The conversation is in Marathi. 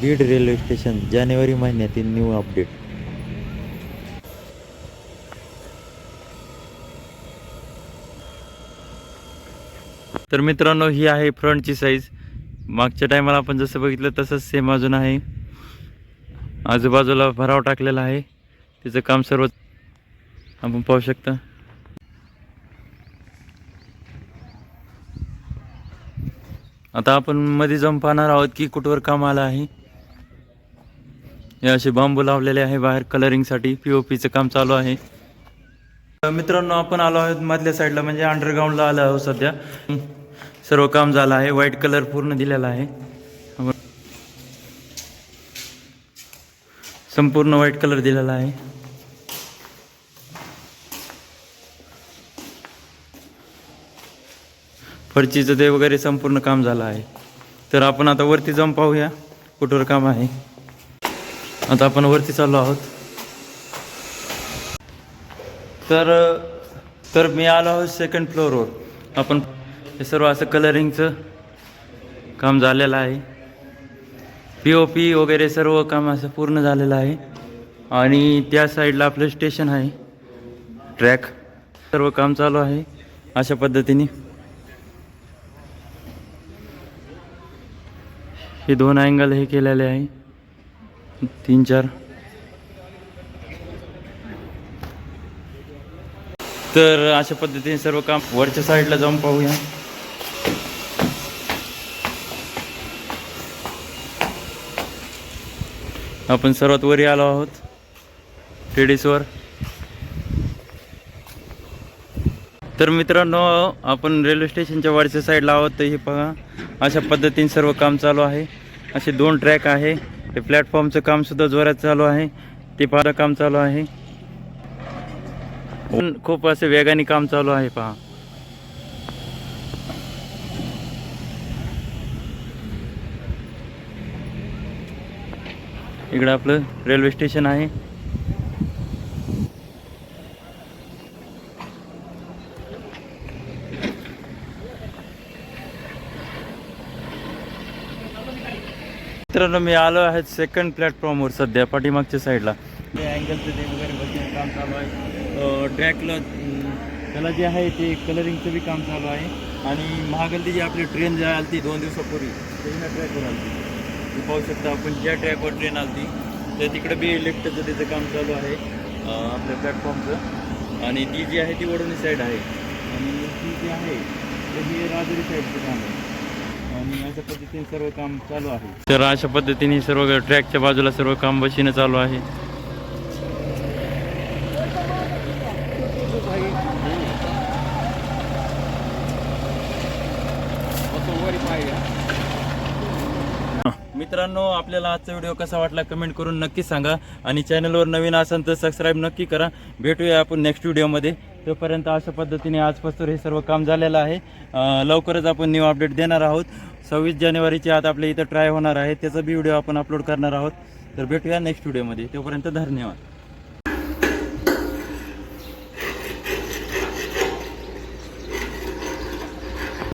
बीड रेल्वे स्टेशन जानेवारी महिन्यातील न्यू अपडेट तर मित्रांनो ही आहे फ्रंटची साईज मागच्या टायमाला आपण जसं बघितलं तसंच सेम अजून आहे. आजूबाजूला भराव टाकलेला आहे. तिचं काम सर्व आपण पाहू शकता. आता आपण मध्ये जाऊन पाहणार आहोत की कुठवर काम आलं आहे. हे असे बांबू लावलेले आहे बाहेर कलरिंगसाठी पी ओ पीचं काम चालू आहे. मित्रांनो आपण आलो आहोत मधल्या साईडला म्हणजे अंडरग्राऊंडला आलो आहोत सध्या. सर्व काम झालं आहे. व्हाईट कलर पूर्ण दिलेला आहे. संपूर्ण व्हाईट कलर दिलेला आहे. फरचीचं ते वगैरे संपूर्ण काम झालं आहे. तर आपण आता वरती जाऊन पाहूया कुठवर काम आहे. आता आपण वरती चाललो आहोत. तर तर मी आलो आहोत सेकंड फ्लोअरवर आपण हे सर्व असं कलरिंगचं काम झालेलं आहे. पी ओ पी वगैरे सर्व काम असं पूर्ण झालेलं आहे. आणि त्या साईडला आपलं स्टेशन आहे. ट्रॅक सर्व काम चालू आहे अशा पद्धतीने. हे दोन अँगल हे केलेले आहे. तीन चार तर अशा पद्धतीने सर्व काम वरच्या साईडला जाऊन पाहूया. आपण सर्वात वरी आलो आहोत. टेडिसवर तर मित्रांनो आपण रेल्वे स्टेशनच्या वरच्या साईडला आहोत तर हे पहा. अशा पद्धतीने सर्व काम चालू आहे. असे दोन ट्रॅक आहे. ते प्लॅटफॉर्मचं काम सुद्धा जोरात चालू आहे. ते पाहता काम चालू आहे. पण खूप असे वेगाने काम चालू आहे पहा. इकडं आपलं रेल्वे स्टेशन आहे. मित्रांनो मी आलो आहे सेकंड प्लॅटफॉर्मवर सध्या पाठीमागच्या साईडला ते अँगलचं ते वगैरे बघून काम चालू आहे. ट्रॅकला त्याला जे आहे ते कलरिंगचं बी काम चालू आहे. आणि महागलती जी आपली ट्रेन जी आली ती दोन दिवसापूर्वी त्याच्या ट्रॅकवर आली ती पाहू शकता आपण ज्या ट्रॅकवर ट्रेन आली तर तिकडे बी लिफ्टचं त्याचं काम चालू आहे आपल्या प्लॅटफॉर्मचं आणि ती जी आहे ती वडोणी साईड आहे. आणि ती जी आहे तर ही राजुरी साईडचं काम आहे. आणि अशा पद्धतीने सर्व काम चालू आहे. तर अशा पद्धतीने सर्व ट्रॅकच्या बाजूला सर्व काम बशीनं चालू आहे. मित्रांनो आपल्याला आजचा व्हिडिओ कसा वाटला कमेंट करून नक्की सांगा. आणि चॅनलवर नवीन असाल तर सबस्क्राईब नक्की करा. भेटूया आपण नेक्स्ट व्हिडिओमध्ये तोपर्यंत अशा पद्धतीने आजपासून हे सर्व काम झालेलं आहे. लवकरच आपण न्यू अपडेट देणार आहोत. सव्वीस जानेवारीची आत आपल्या इथं ट्राय होणार आहे. त्याचा बी व्हिडिओ आपण अपलोड करणार आहोत. तर भेटूया नेक्स्ट व्हिडिओमध्ये तोपर्यंत धन्यवाद.